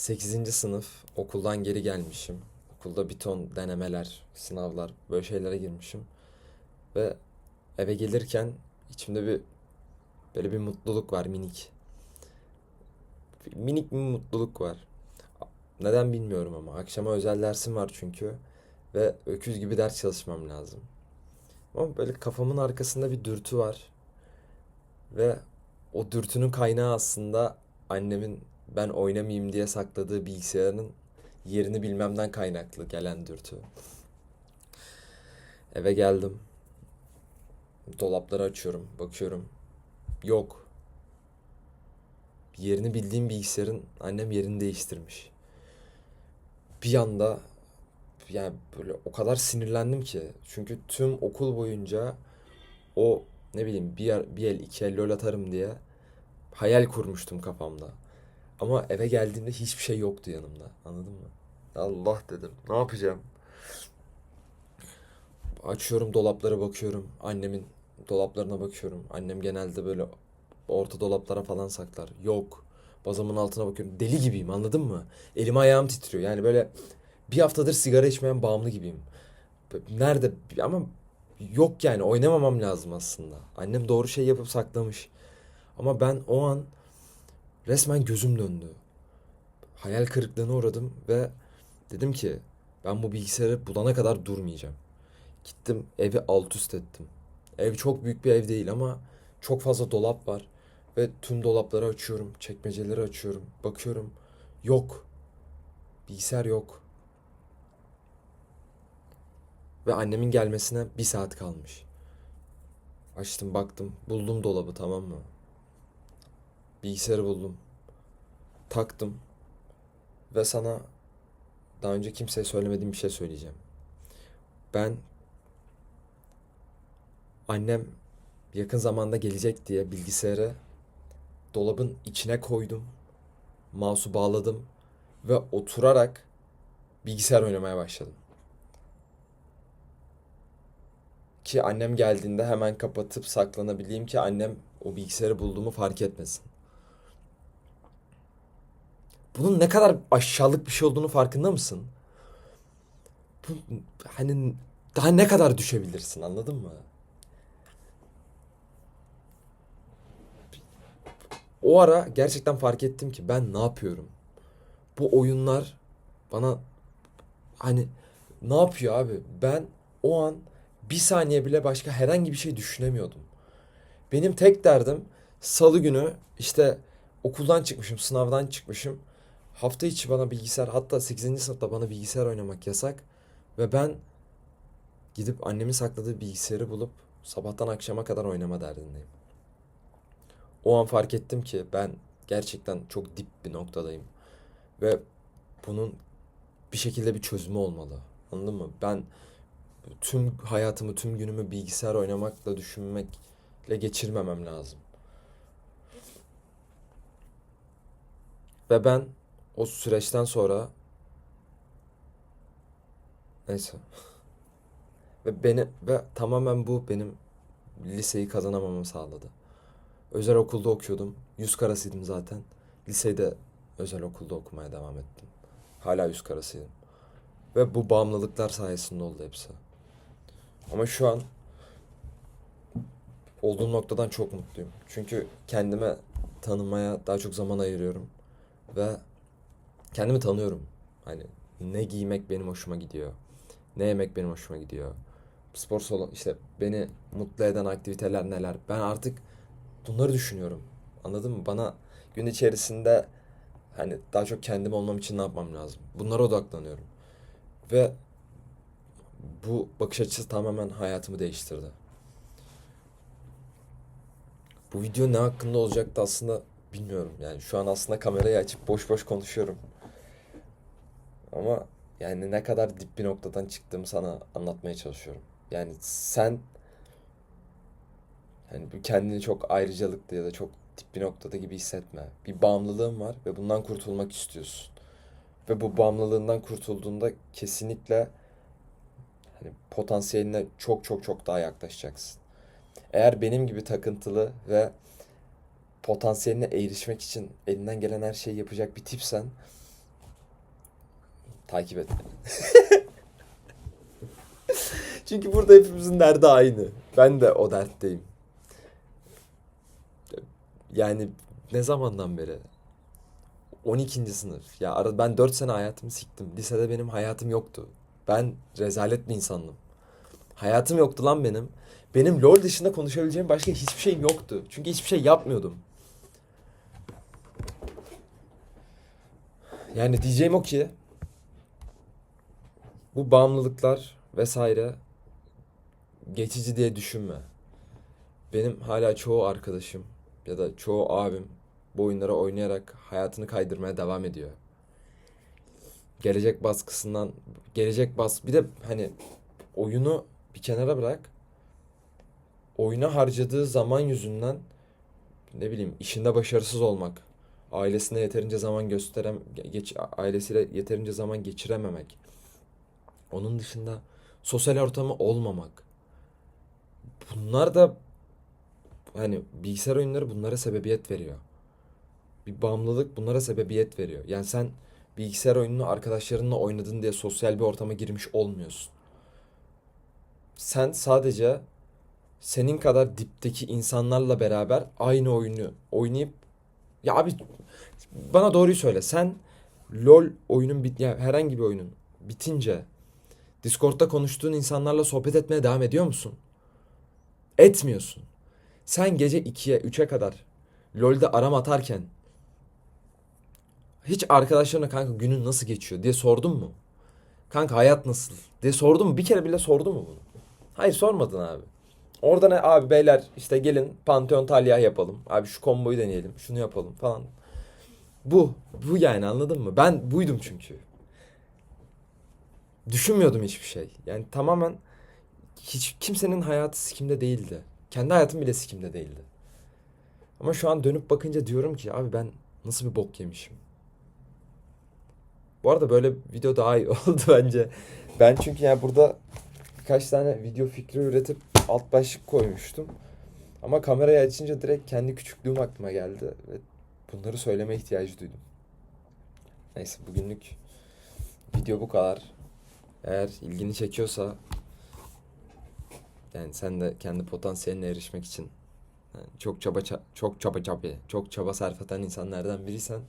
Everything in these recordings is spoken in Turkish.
8. sınıf okuldan geri gelmişim. Okulda bir ton denemeler, sınavlar, böyle şeylere girmişim. Ve eve gelirken içimde bir böyle bir mutluluk var minik. Minik bir mutluluk var. Neden bilmiyorum ama akşama özel dersim var çünkü ve öküz gibi ders çalışmam lazım. Ama böyle kafamın arkasında bir dürtü var ve o dürtünün kaynağı aslında annemin ben oynamayayım diye sakladığı bilgisayarın yerini bilmemden kaynaklı gelen dürtü. Eve geldim. Dolapları açıyorum, bakıyorum. Yok. Yerini bildiğim bilgisayarın annem yerini değiştirmiş. Bir anda yani böyle o kadar sinirlendim ki. Çünkü tüm okul boyunca o ne bileyim bir, bir el iki el lol atarım diye hayal kurmuştum kafamda. Ama eve geldiğimde hiçbir şey yoktu yanımda. Anladın mı? Allah dedim. Ne yapacağım? Açıyorum dolaplara bakıyorum. Annemin dolaplarına bakıyorum. Annem genelde böyle orta dolaplara falan saklar. Yok. Bazamın altına bakıyorum. Deli gibiyim anladın mı? Elim ayağım titriyor. Yani böyle bir haftadır sigara içmeyen bağımlı gibiyim. Nerede ama yok yani oynamamam lazım aslında. Annem doğru şey yapıp saklamış. Ama ben o an resmen gözüm döndü. Hayal kırıklığına uğradım ve dedim ki ben bu bilgisayarı bulana kadar durmayacağım. Gittim evi alt üst ettim. Ev çok büyük bir ev değil ama çok fazla dolap var. Ve tüm dolapları açıyorum, çekmeceleri açıyorum, bakıyorum. Yok. Bilgisayar yok. Ve annemin gelmesine bir saat kalmış. Açtım baktım, buldum dolabı tamam mı? Bilgisayarı buldum. Taktım. Ve sana daha önce kimseye söylemediğim bir şey söyleyeceğim. Ben annem yakın zamanda gelecek diye bilgisayarı dolabın içine koydum. Mouse'u bağladım ve oturarak bilgisayar oynamaya başladım. Ki annem geldiğinde hemen kapatıp saklanabileyim ki annem o bilgisayarı bulduğumu fark etmesin. Bunun ne kadar aşağılık bir şey olduğunu farkında mısın? Bu hani daha ne kadar düşebilirsin anladın mı? O ara gerçekten fark ettim ki ben ne yapıyorum? Bu oyunlar bana hani ne yapıyor abi? Ben o an bir saniye bile başka herhangi bir şey düşünemiyordum. Benim tek derdim salı günü işte okuldan çıkmışım, sınavdan çıkmışım. Hafta içi bana bilgisayar hatta 8. sınıfta bana bilgisayar oynamak yasak. Ve ben gidip annemin sakladığı bilgisayarı bulup sabahtan akşama kadar oynama derdindeyim. O an fark ettim ki ben gerçekten çok dip bir noktadayım. Ve bunun bir şekilde bir çözümü olmalı. Anladın mı? Ben tüm hayatımı, tüm günümü bilgisayar oynamakla düşünmekle geçirmemem lazım. Ve ben o süreçten sonra neyse ve beni ve tamamen bu benim liseyi kazanamamamı sağladı. Özel okulda okuyordum. Yüz karasıydım zaten. Lisede özel okulda okumaya devam ettim. Hala yüz karasıydım. Ve bu bağımlılıklar sayesinde oldu hepsi. Ama şu an olduğum noktadan çok mutluyum. Çünkü kendime tanımaya daha çok zaman ayırıyorum. Ve kendimi tanıyorum. Hani ne giymek benim hoşuma gidiyor. Ne yemek benim hoşuma gidiyor. Spor salonu işte beni mutlu eden aktiviteler neler. Ben artık bunları düşünüyorum. Anladın mı? Bana gün içerisinde hani daha çok kendim olmam için ne yapmam lazım? Bunlara odaklanıyorum. Ve bu bakış açısı tamamen hayatımı değiştirdi. Bu video ne hakkında olacaktı aslında bilmiyorum. Yani şu an aslında kamerayı açıp boş boş konuşuyorum. Ama yani ne kadar dip bir noktadan çıktığımı sana anlatmaya çalışıyorum. Yani sen bu kendini çok ayrıcalıklı ya da çok dip bir noktada gibi hissetme. Bir bağımlılığın var ve bundan kurtulmak istiyorsun. Ve bu bağımlılığından kurtulduğunda kesinlikle hani potansiyeline çok çok çok daha yaklaşacaksın. Eğer benim gibi takıntılı ve potansiyeline erişmek için elinden gelen her şeyi yapacak bir tipsen takip et. Çünkü burada hepimizin derdi aynı. Ben de o dertteyim. Yani ne zamandan beri? 12. sınıf. Ya ara- ben 4 sene hayatımı siktim. Lisede benim hayatım yoktu. Ben rezalet bir insandım. Hayatım yoktu lan benim. Benim LoL dışında konuşabileceğim başka hiçbir şeyim yoktu. Çünkü hiçbir şey yapmıyordum. Yani diyeceğim o ki bu bağımlılıklar vesaire geçici diye düşünme. Benim hala çoğu arkadaşım ya da çoğu abim bu oyunları oynayarak hayatını kaydırmaya devam ediyor. Gelecek baskısından gelecek bas bir de hani oyunu bir kenara bırak. Oyuna harcadığı zaman yüzünden ne bileyim işinde başarısız olmak, ailesine yeterince zaman gösterem geç ailesiyle yeterince zaman geçirememek. Onun dışında sosyal ortamı olmamak. Bunlar da hani bilgisayar oyunları bunlara sebebiyet veriyor. Bir bağımlılık bunlara sebebiyet veriyor. Yani sen bilgisayar oyununu arkadaşlarınla oynadın diye sosyal bir ortama girmiş olmuyorsun. Sen sadece senin kadar dipteki insanlarla beraber aynı oyunu oynayıp ya abi bana doğruyu söyle. Sen LoL oyunun bit ya herhangi bir oyunun bitince Discord'da konuştuğun insanlarla sohbet etmeye devam ediyor musun? Etmiyorsun. Sen gece 2'ye 3'e kadar LoL'de aram atarken hiç arkadaşlarına kanka günün nasıl geçiyor diye sordun mu? Kanka hayat nasıl diye sordun mu? Bir kere bile sordu mu bunu? Hayır sormadın abi. Orada ne abi beyler işte gelin Pantheon Talia yapalım. Abi şu komboyu deneyelim. Şunu yapalım falan. Bu. Bu yani anladın mı? Ben buydum çünkü. Düşünmüyordum hiçbir şey. Yani tamamen hiç kimsenin hayatı sikimde değildi. Kendi hayatım bile sikimde değildi. Ama şu an dönüp bakınca diyorum ki abi ben nasıl bir bok yemişim. Bu arada böyle video daha iyi oldu bence. Ben çünkü yani burada birkaç tane video fikri üretip alt başlık koymuştum. Ama kamerayı açınca direkt kendi küçüklüğüm aklıma geldi ve bunları söyleme ihtiyacı duydum. Neyse bugünlük video bu kadar. Eğer ilgini çekiyorsa yani sen de kendi potansiyeline erişmek için yani çok çaba ça- çok çaba çaba çok çaba sarf eden insanlardan biriysen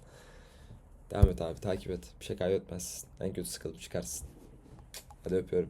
devam et abi takip et. Bir şey kaybetmezsin. En kötü sıkılıp çıkarsın. Hadi öpüyorum.